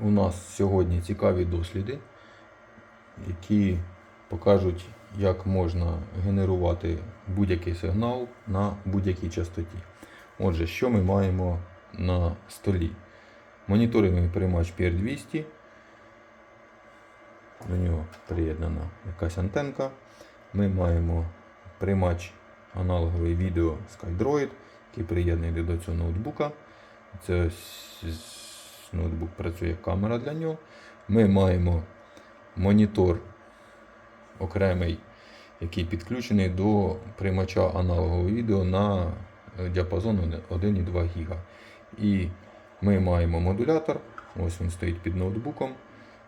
у нас сьогодні цікаві досліди, які покажуть, як можна генерувати будь-який сигнал на будь-якій частоті. Отже, що ми маємо на столі? Моніторинговий приймач PR200. До нього приєднана якась антенка. Ми маємо приймач аналоговий відео SkyDroid, який приєднаний до цього ноутбука. Це ноутбук працює камера для нього. Ми маємо монітор окремий, який підключений до приймача аналогового відео на е, діапазон 1,2 ГБ. І ми маємо модулятор. Ось він стоїть під ноутбуком,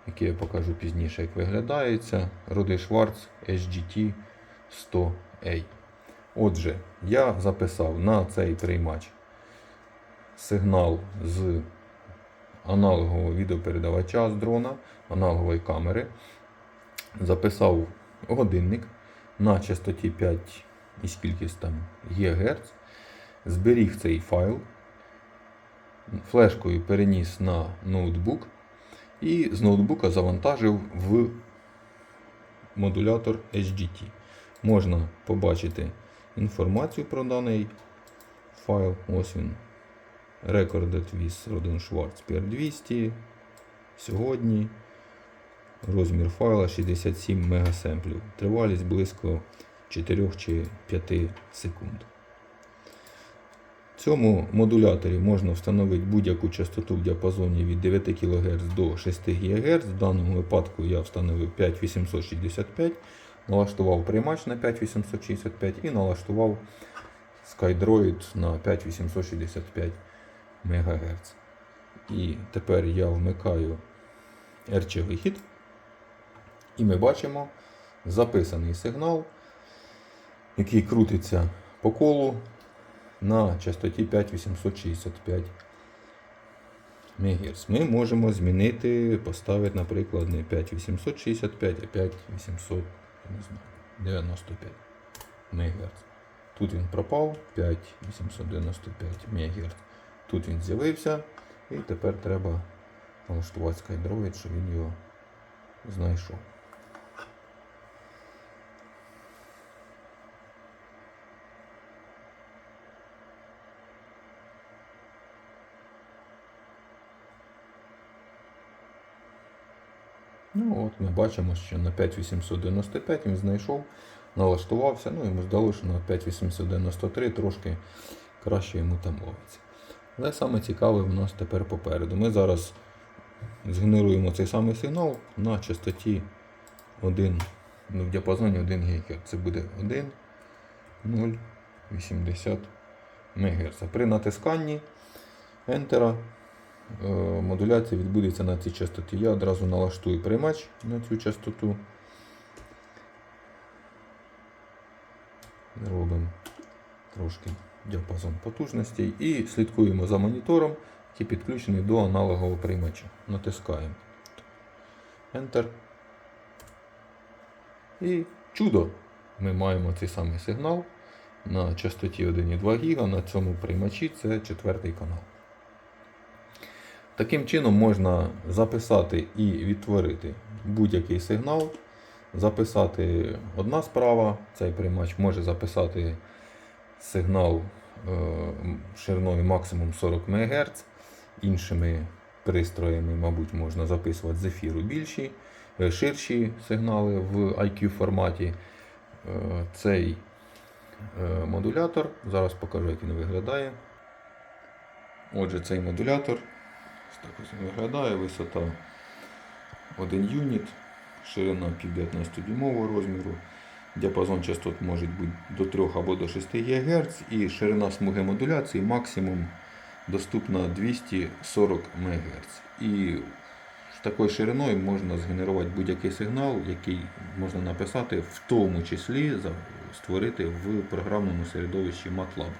який я покажу пізніше, як виглядає. Це Rode Schwarz SGT 100A. Отже, я записав на цей приймач сигнал з аналогового відеопередавача з дрона, аналогової камери. Записав годинник на частоті 5 і скількись там ГГц. Зберіг цей файл. Флешкою переніс на ноутбук і з ноутбука завантажив в модулятор HDT. Можна побачити інформацію про даний файл. Ось він. Recorded with Rodin Schwarz PR200. Сьогодні розмір файла 67 мегасемплів. Тривалість близько 4 чи 5 секунд. В цьому модуляторі можна встановити будь-яку частоту в діапазоні від 9 кГц до 6 ГГц. В даному випадку я встановив 5865, налаштував приймач на 5865 і налаштував SkyDroid на 5865 МГц. І тепер я вмикаю RC вихід. І ми бачимо записаний сигнал, який крутиться по колу на частоті 5865 МГц. Ми можемо змінити, поставити, наприклад, не 5865, а 5895 МГц. Тут він пропав 5895 МГц. Тут він з'явився. І тепер треба налаштувати SkyDroid, щоб він його знайшов. Ну от Ми бачимо, що на 5895 він знайшов, налаштувався, ну йому здалося, що на 5893 трошки краще йому там ловиться. Але саме цікаве в нас тепер попереду. Ми зараз згенеруємо цей самий сигнал на частоті 1, ну, в діапазоні 1 ГГц. Це буде 1, 0, 80 МГц. При натисканні Enter е, модуляція відбудеться на цій частоті. Я одразу налаштую приймач на цю частоту. Робимо трошки діапазон потужностей і слідкуємо за монітором, який підключений до аналогового приймача. Натискаємо Enter. І чудо! Ми маємо цей самий сигнал на частоті 1,2 ГБ. На цьому приймачі це четвертий канал. Таким чином можна записати і відтворити будь-який сигнал. Записати одна справа, цей приймач може записати сигнал е, шириною максимум 40 МГц. Іншими пристроями, мабуть, можна записувати з ефіру більші, е, ширші сигнали в IQ форматі. Е, Цей модулятор, зараз покажу, як він виглядає. Отже, цей модулятор виглядає, висота 1 юніт, ширина 15 дюймового розміру. Діапазон частот може бути до 3 або до 6 ГГц і ширина смуги модуляції максимум доступна 240 МГц. І з такою шириною можна згенерувати будь-який сигнал, який можна написати, в тому числі створити в програмному середовищі MATLAB.